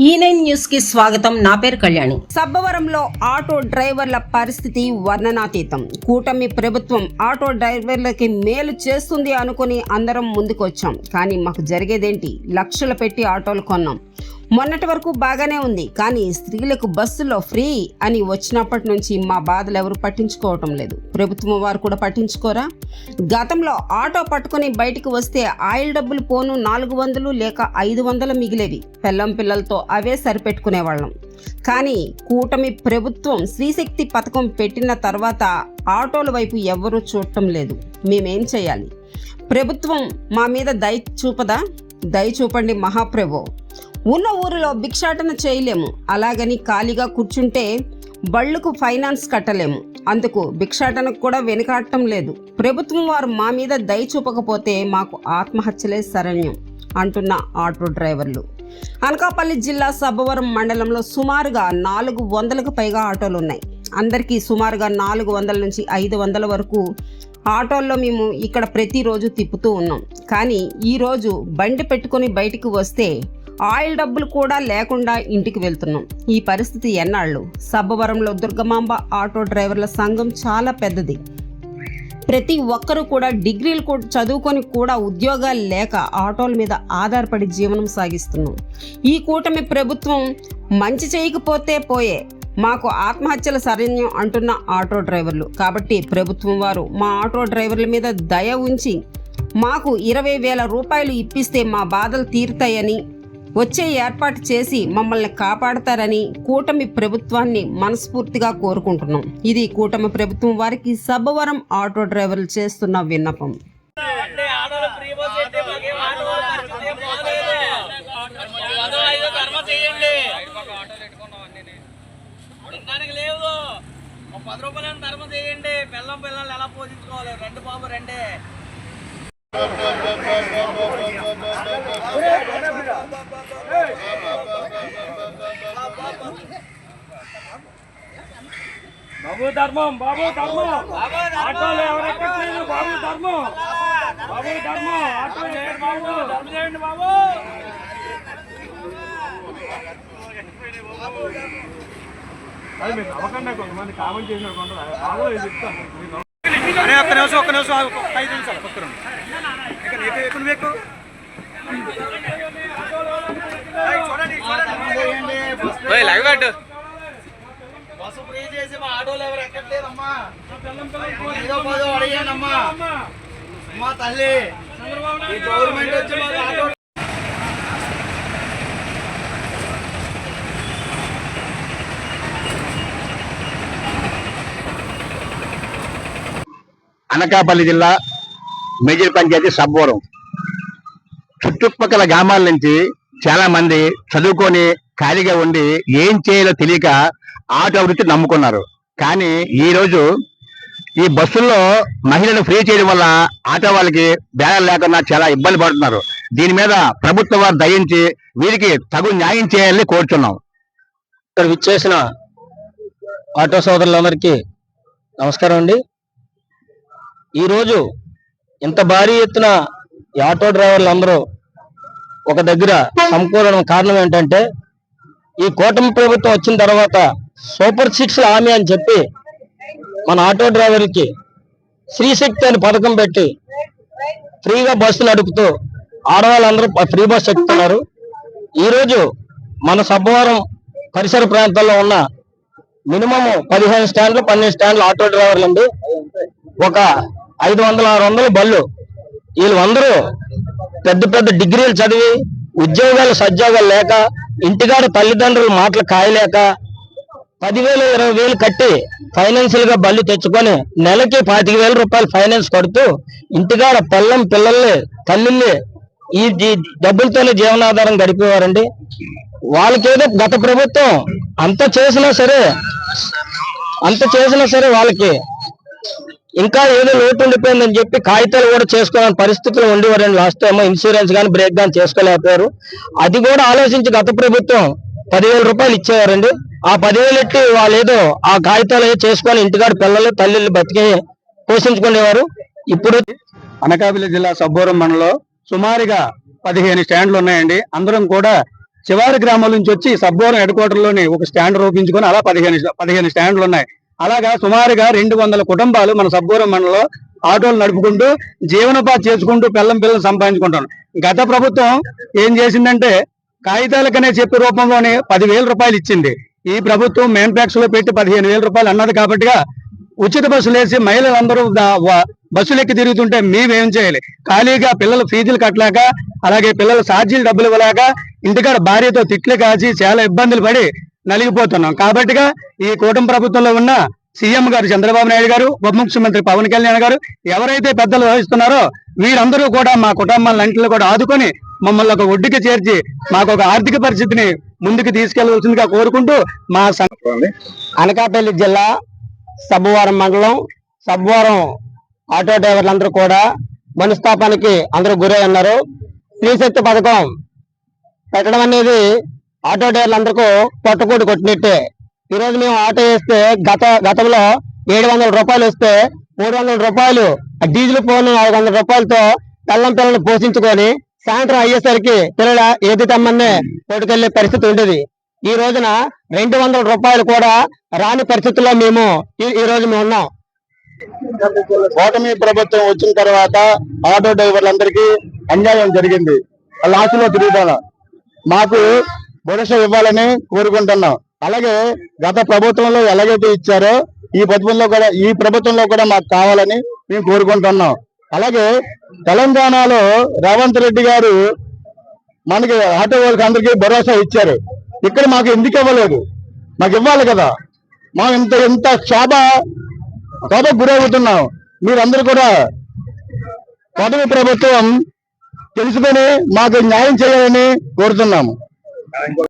E ఈ nine న్యూస్కి స్వాగతం. నా పేరు కళ్యాణి. సబ్బవరంలో ఆటో డ్రైవర్ల పరిస్థితి వర్ణనాతీతం. కూటమి ప్రభుత్వం ఆటో డ్రైవర్లకి మేలు చేస్తుంది అనుకుని అందరం ముందుకొచ్చాం. కానీ మాకు జరిగేదేంటి? లక్షలు పెట్టి ఆటోలు కొన్నాం. మొన్నటి వరకు బాగానే ఉంది కానీ స్త్రీలకు బస్సులో ఫ్రీ అని వచ్చినప్పటి నుంచి మా బాధలు ఎవరు పట్టించుకోవటం లేదు. ప్రభుత్వం వారు కూడా పట్టించుకోరా? గతంలో ఆటో పట్టుకొని బయటికి వస్తే ఆయిల్ డబ్బులు పోను నాలుగు వందలు లేక ఐదు వందలు మిగిలేవి. పెళ్ళం పిల్లలతో అవే సరిపెట్టుకునేవాళ్ళం. కానీ కూటమి ప్రభుత్వం శ్రీశక్తి పథకం పెట్టిన తర్వాత ఆటోల వైపు ఎవ్వరూ చూడటం లేదు. మేమేం చేయాలి? ప్రభుత్వం మా మీద దయ చూపదా? దయ చూపండి మహాప్రభు. ఉన్న ఊరిలో భిక్షాటన చేయలేము. అలాగని ఖాళీగా కూర్చుంటే బళ్ళుకు ఫైనాన్స్ కట్టలేము. అందుకు భిక్షాటనకు కూడా వెనుకాడటం లేదు. ప్రభుత్వం వారు మా మీద దయ చూపకపోతే మాకు ఆత్మహత్యలే శరణ్యం అంటున్న ఆటో డ్రైవర్లు. అనకాపల్లి జిల్లా సబ్బవరం మండలంలో సుమారుగా నాలుగు వందలకు పైగా ఆటోలు ఉన్నాయి. అందరికీ సుమారుగా నాలుగు వందల నుంచి ఐదు వందల వరకు ఆటోల్లో మేము ఇక్కడ ప్రతిరోజు తిప్పుతూ ఉన్నాం. కానీ ఈరోజు బండి పెట్టుకొని బయటికి వస్తే ఆయిల్ డబ్బులు కూడా లేకుండా ఇంటికి వెళ్తున్నాం. ఈ పరిస్థితి ఎన్నాళ్ళు? సబ్బవరంలో దుర్గమాంబ ఆటో డ్రైవర్ల సంఘం చాలా పెద్దది. ప్రతి ఒక్కరూ కూడా డిగ్రీలు కూడా చదువుకొని కూడా ఉద్యోగాలు లేక ఆటోల మీద ఆధారపడి జీవనం సాగిస్తున్నాం. ఈ కూటమి ప్రభుత్వం మంచి చేయకపోతే పోయే మాకు ఆత్మహత్యల సరణ్యం అంటున్న ఆటో డ్రైవర్లు. కాబట్టి ప్రభుత్వం వారు మా ఆటో డ్రైవర్ల మీద దయ ఉంచి మాకు ఇరవై వేల రూపాయలు ఇప్పిస్తే మా బాధలు తీరుతాయని వచ్చే ఏర్పాటు చేసి మమ్మల్ని కాపాడతారని కూటమి ప్రభుత్వాన్ని మనస్ఫూర్తిగా కోరుకుంటున్నాం. ఇది కూటమి ప్రభుత్వం వారికి సబ్బవరం ఆటో డ్రైవర్లు చేస్తున్న విన్నపం. పది రూపాయలు ధర్మ చేయండి. పిల్లం పిల్లలు ఎలా పోషించుకోవాలి? రెండు బాబు రెండే. బాబు ధర్మం బాబు ధర్మం. ఆటోలు ఎవరెక్కట్లేదు బాబు ధర్మం. బాబు ధర్మం. ఆటో చేయండి బాబు ధర్మ చేయండి బాబు? అది మీరు నవ్వకుండా కొంతమంది కామెంట్ చేసిన కొంత బాబు చెప్తాను. అరే ఒక్క నిమిషం ఒక్క నిమిషం. ఐదు నిమిషాలు ఎక్కు. ఏయ్, చూడండి, చూడండి. బస్సు ఫ్రీ చేసి మా ఆటోలు ఎవరు ఎక్కట్లేదమ్మా ఏదో పదో అడిగాను అమ్మా అమ్మా తల్లి ఈ గవర్నమెంట్ వచ్చి మాకు ఆటో అనకాపల్లి జిల్లా మేజర్ పంచాయతీ సబ్బోరం. చుట్టుపక్కల గ్రామాల నుంచి చాలా మంది చదువుకొని ఖాళీగా ఉండి ఏం చేయాలో తెలియక ఆటో వృత్తి నమ్ముకున్నారు. కానీ ఈ రోజు ఈ బస్సుల్లో మహిళలు ఫ్రీ చేయడం వల్ల ఆటో వాళ్ళకి బేరాలు లేకుండా చాలా ఇబ్బంది పడుతున్నారు. దీని మీద ప్రభుత్వం వారు దయించి వీరికి తగు న్యాయం చేయాలని కోరుచున్నాం. ఇక్కడ విచ్చేసిన ఆటో సోదరులందరికీ నమస్కారం అండి. ఈరోజు ఇంత భారీ ఎత్తున ఈ ఆటో డ్రైవర్లు అందరూ ఒక దగ్గర సమకూరడం కారణం ఏంటంటే ఈ కూటమి ప్రభుత్వం వచ్చిన తర్వాత సూపర్ సిక్స్ హామీ అని చెప్పి మన ఆటో డ్రైవర్లకి శ్రీశక్తి అని పథకం పెట్టి ఫ్రీగా బస్సు నడుపుతూ ఆడవాళ్ళందరూ ఫ్రీ బస్ ఎక్కుతున్నారు. ఈరోజు మన సబ్బవరం పరిసర ప్రాంతాల్లో ఉన్న మినిమం పదిహేను స్టాండ్లు పన్నెండు స్టాండ్లు ఆటో డ్రైవర్లు అండి ఒక ఐదు వందల ఆరు వందల బళ్ళు. వీళ్ళందరూ పెద్ద పెద్ద డిగ్రీలు చదివి ఉద్యోగాలు సద్యోగాలు లేక ఇంటికాడ తల్లిదండ్రులు మాటలు కాయలేక పదివేలు ఇరవై వేలు కట్టి ఫైనాన్షియల్గా బళ్ళు తెచ్చుకొని నెలకి పాతిక వేల రూపాయలు ఫైనాన్స్ కడుతూ ఇంటికాడ పిల్లం పిల్లల్ని తల్లిని ఈ ఈ డబ్బులతోనే జీవనాధారం గడిపేవారండి. వాళ్ళకేదో గత ప్రభుత్వం అంత చేసినా సరే అంత చేసినా సరే వాళ్ళకి ఇంకా ఏదో లోటు ఉండిపోయిందని చెప్పి కాగితాలు కూడా చేసుకోవాలని పరిస్థితులు ఉండేవారండి. లాస్ట్ టైం ఇన్సూరెన్స్ కానీ బ్రేక్ కానీ చేసుకోలేకపోయారు. అది కూడా ఆలోచించి గత ప్రభుత్వం పదివేల రూపాయలు ఇచ్చేవారండి. ఆ పదివేలు ఎట్టి వాళ్ళు ఏదో ఆ కాగితాలు చేసుకొని ఇంటికాడ పిల్లలు తల్లిళ్ళు బతికి పోషించుకునేవారు. ఇప్పుడు అనకాపల్లి జిల్లా సబ్బోరం మండలం సుమారుగా పదిహేను స్టాండ్లు ఉన్నాయండి. అందరం కూడా చివరి గ్రామాల నుంచి వచ్చి సబ్బోరం హెడ్ క్వార్టర్లోని ఒక స్టాండ్ రూపించుకొని అలా పదిహేను పదిహేను స్టాండ్లు ఉన్నాయి. అలాగా సుమారుగా రెండు వందల కుటుంబాలు మన సబ్బూరం మండలంలో ఆటోలు నడుపుకుంటూ జీవనోపాధి చేసుకుంటూ పిల్లం పిల్లలు సంపాదించుకుంటాం గత ప్రభుత్వం ఏం చేసిందంటే కాగితాలకనే చెప్పి రూపంలోనే పదివేల రూపాయలు ఇచ్చింది. ఈ ప్రభుత్వం మెయిన్లో పెట్టి పదిహేను వేల రూపాయలు అన్నది కాబట్టిగా ఉచిత బస్సులు వేసి మహిళలందరూ బస్సులు ఎక్కి తిరుగుతుంటే మేమేం చేయాలి? ఖాళీగా పిల్లలు ఫీజులు కట్టలేక అలాగే పిల్లల ఛార్జీలు డబ్బులు ఇవ్వలేక ఇంటికాడ భార్యతో తిట్లు కాచి చాలా ఇబ్బందులు పడి నలిగిపోతున్నాం. కాబట్టిగా ఈ కూటమి ప్రభుత్వంలో ఉన్న సీఎం గారు చంద్రబాబు నాయుడు గారు ఉప ముఖ్యమంత్రి పవన్ కళ్యాణ్ గారు ఎవరైతే పెద్దలు వహిస్తున్నారో వీరందరూ కూడా మా కుటుంబాలన్నింటిలో కూడా ఆదుకొని మమ్మల్ని ఒక ఒడ్డుకి చేర్చి మాకు ఒక ఆర్థిక పరిస్థితిని ముందుకు తీసుకెళ్ళవలసిందిగా కోరుకుంటూ మా అనకాపల్లి జిల్లా సబ్బవరం మండలం సబ్బవరం ఆటో డ్రైవర్లందరూ కూడా మనస్తాపానికి అందరూ గురై ఉన్నారు. స్త్రీశక్తి పథకం పెట్టడం అనేది ఆటో డ్రైవర్లందరికీ పట్టుకోటి కొట్టినట్టే. ఈ రోజు మేము ఆటో వేస్తే గత గతంలో ఏడు వందల రూపాయలు వస్తే మూడు వందల రూపాయలు ఆ డీజిల్ పోను ఐదు వందల రూపాయలతో పిల్లం పిల్లల్ని పోషించుకొని సాయంత్రం అయ్యేసరికి పిల్లల ఏది తమ్మన్నే తోటికెళ్ళే పరిస్థితి ఉండేది. ఈ రోజున రెండు వందల రూపాయలు కూడా రాని పరిస్థితుల్లో మేము ఈ- రోజు మేము ఉన్నాం. ఓటమి ప్రభుత్వం వచ్చిన తర్వాత ఆటో డ్రైవర్లందరికీ అన్యాయం జరిగింది. లాస్ట్లో తిరుగుతాను మాకు భరోసా ఇవ్వాలని కోరుకుంటున్నాం. అలాగే గత ప్రభుత్వంలో ఎలాగైతే ఇచ్చారో ఈ ప్రభుత్వంలో కూడా ఈ ప్రభుత్వంలో కూడా మాకు కావాలని మేము కోరుకుంటున్నాం. అలాగే తెలంగాణలో రేవంత్ రెడ్డి గారు మనకి ఆటో వాళ్ళకి అందరికీ భరోసా ఇచ్చారు. ఇక్కడ మాకు ఎందుకు ఇవ్వలేదు? మాకు ఇవ్వాలి కదా. మా ఇంత ఇంత శోభ శోభకు గురవుతున్నాం. మీరందరూ కూడా పదవి ప్రభుత్వం తెలుసుకొని మాకు న్యాయం చేయాలని కోరుతున్నాము. I'm going